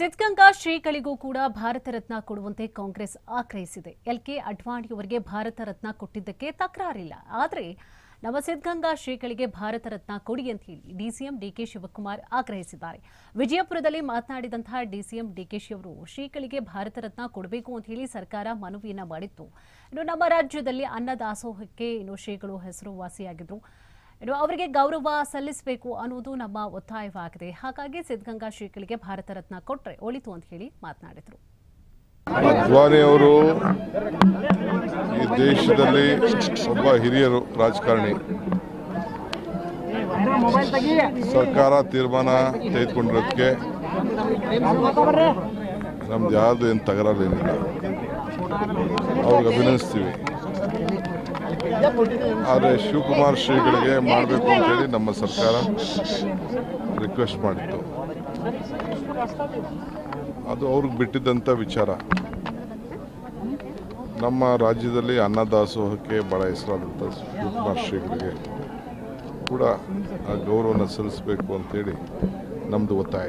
ಸಿದ್ಧಗಂಗಾ ಶ್ರೀಗಳಿಗೂ ಕೂಡ ಭಾರತ ರತ್ನ ಕೊಡುವಂತೆ ಕಾಂಗ್ರೆಸ್ ಆಗ್ರಹಿಸಿದೆ. ಎಲ್ಕೆ ಅಡ್ವಾಣಿಯವರಿಗೆ ಭಾರತ ರತ್ನ ಕೊಟ್ಟಿದ್ದಕ್ಕೆ ತಕರಾರಿಲ್ಲ. ಆದರೆ ನಮ್ಮ ಸಿದ್ಧಗಂಗಾ ಶ್ರೀಗಳಿಗೆ ಭಾರತ ರತ್ನ ಕೊಡಿ ಅಂತ ಹೇಳಿ ಡಿಸಿಎಂ ಡಿಕೆ ಶಿವಕುಮಾರ್ ಆಗ್ರಹಿಸಿದ್ದಾರೆ. ವಿಜಯಪುರದಲ್ಲಿ ಮಾತನಾಡಿದಂತಹ ಡಿಸಿಎಂ ಡಿಕೆಶಿ ಅವರು ಶ್ರೀಗಳಿಗೆ ಭಾರತ ರತ್ನ ಕೊಡಬೇಕು ಅಂತ ಹೇಳಿ ಸರ್ಕಾರ ಮನವಿಯನ್ನ ಮಾಡಿತ್ತು. ಇನ್ನು ನಮ್ಮ ರಾಜ್ಯದಲ್ಲಿ ಅನ್ನದಾಸೋಹಕ್ಕೆ ಇನ್ನು ಶ್ರೀಗಳು ಹೆಸರುವಾಸಿಯಾಗಿದ್ರು. ಇನ್ನು ಅವರಿಗೆ ಗೌರವ ಸಲ್ಲಿಸಬೇಕು ಅನ್ನೋದು ನಮ್ಮ ಒತ್ತಾಯವಾಗಿದೆ. ಹಾಗಾಗಿ ಸಿದ್ಧಗಂಗಾ ಶ್ರೀಗಳಿಗೆ ಭಾರತ ರತ್ನ ಕೊಟ್ಟರೆ ಒಳಿತು ಅಂತ ಹೇಳಿ ಮಾತನಾಡಿದರು. ಅವರು ಈ ದೇಶದಲ್ಲಿ ಒಬ್ಬ ಹಿರಿಯರು ರಾಜಕಾರಣಿ. ಸರ್ಕಾರ ತೀರ್ಮಾನ ತೆಗೆದುಕೊಂಡಿರೋದಕ್ಕೆ ನಮ್ದು ಯಾವುದು ಏನು ತಕರಾರೇನಿಲ್ಲ ಅವ್ರಿಗೆ ಅಭಿನಂದಿಸ್ತೀವಿ. ಆದರೆ ಶಿವಕುಮಾರ್ ಶ್ರೀಗಳಿಗೆ ಮಾಡಬೇಕು ಅಂತೇಳಿ ನಮ್ಮ ಸರ್ಕಾರ ರಿಕ್ವೆಸ್ಟ್ ಮಾಡಿತ್ತು. ಅದು ಅವ್ರಿಗೆ ಬಿಟ್ಟಿದ್ದಂಥ ವಿಚಾರ. ನಮ್ಮ ರಾಜ್ಯದಲ್ಲಿ ಅನ್ನದಾಸೋಹಕ್ಕೆ ಭಾಳ ಹೆಸರಾದಂಥ ಶಿವಕುಮಾರ್ ಶ್ರೀಗಳಿಗೆ ಕೂಡ ಆ ಗೌರವನ ಸಲ್ಲಿಸಬೇಕು ಅಂತೇಳಿ ನಮ್ಮದು ಒತ್ತಾಯ